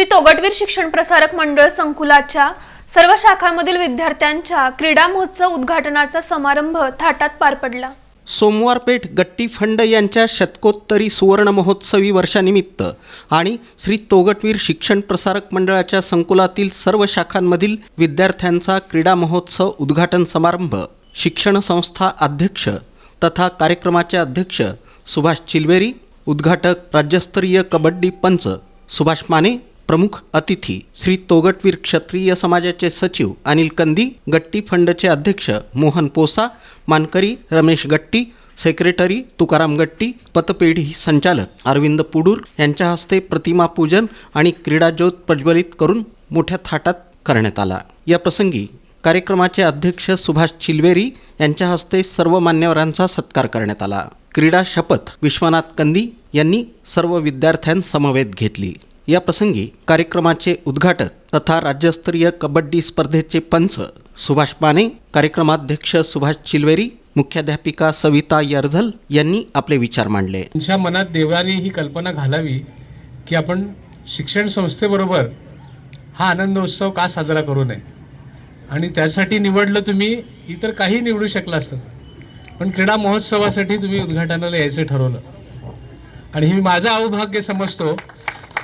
श्री तोगटवीर शिक्षण प्रसारक मंडळ संकुलाच्या सर्व शाखांमधील विद्यार्थ्यांच्या क्रीडा महोत्सव उद्घाटनाचा समारंभ थाटात पार पडला. सोमवारपेठ गट्टी फंड यांच्या शतकोत्तरी सुवर्ण महोत्सवी वर्षानिमित्त आणि श्री तोगटवीर शिक्षण प्रसारक मंडळाच्या संकुलातील सर्व शाखांमधील विद्यार्थ्यांचा क्रीडा महोत्सव उद्घाटन समारंभ शिक्षण संस्था अध्यक्ष तथा कार्यक्रमाचे अध्यक्ष सुभाष चिलवेरी उद्घाटक राज्यस्तरीय कबड्डी पंच सुभाष माने प्रमुख अतिथी श्री तोगटवीर क्षत्रिय समाजाचे सचिव अनिल कंदी गट्टी फंडचे अध्यक्ष मोहन पोसा मानकरी रमेश गट्टी सेक्रेटरी तुकाराम गट्टी पतपेढी संचालक अरविंद पुडूर यांच्या हस्ते प्रतिमा पूजन आणि क्रीडाज्योत प्रज्वलित करून मोठ्या थाटात करण्यात आला. या प्रसंगी कार्यक्रमाचे अध्यक्ष सुभाष चिलवेरी यांच्या हस्ते सर्व मान्यवरांचा सत्कार करण्यात आला. क्रीडा शपथ विश्वनाथ कंदी यांनी सर्व विद्यार्थ्यांसमवेत घेतली. या प्रसंगी कार्यक्रमाचे उद्घाटक तथा राज्यस्तरीय कबड्डी स्पर्धेचे पंच सुभाष माने कार्यक्रमाध्यक्ष सुभाष चिलवेरी मुख्याध्यापिका सविता यरझल यांनी आपले विचार मांडले. त्यांच्या मनात देवाने ही कल्पना घालावी की आपण शिक्षण संस्थेबरोबर हा आनंदोत्सव का साजरा करू नये? आणि त्यासाठी निवडलं तुम्ही इतर काही निवडू शकला असतं. पण क्रीडा महोत्सवासाठी तुम्ही उद्घाटनाला यायचं ठरवलं. आणि हे मी माझं अवभाग्य समजतो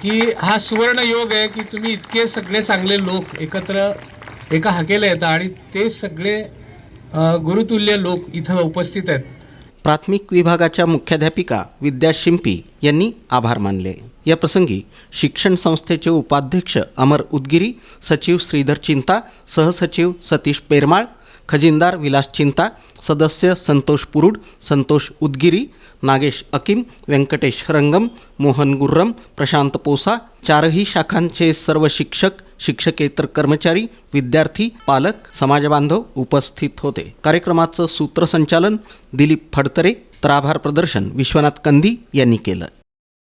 की हा सुवर्ण योग आहे की तुम्ही इतके सगळे चांगले लोक एकत्र एका हाकेला येतात आणि ते सगळे गुरुतुल्य लोक इथं उपस्थित आहेत. प्राथमिक विभागाच्या मुख्याध्यापिका विद्या शिंपी यांनी आभार मानले. या प्रसंगी शिक्षण संस्थेचे उपाध्यक्ष अमर उदगिरी सचिव श्रीधर चिंता सहसचिव सतीश पेरमाळ खजिनदार विलास चिंता सदस्य संतोष पुरुड संतोष उदगिरी नागेश अकिम व्यंकटेश रंगम मोहन गुर्रम प्रशांत पोसा चारही शाखांचे सर्व शिक्षक शिक्षकेतर कर्मचारी विद्यार्थी पालक समाजबांधव उपस्थित होते. कार्यक्रमाचं सूत्रसंचालन दिलीप फडतरे तर आभार प्रदर्शन विश्वनाथ कंदी यांनी केलं.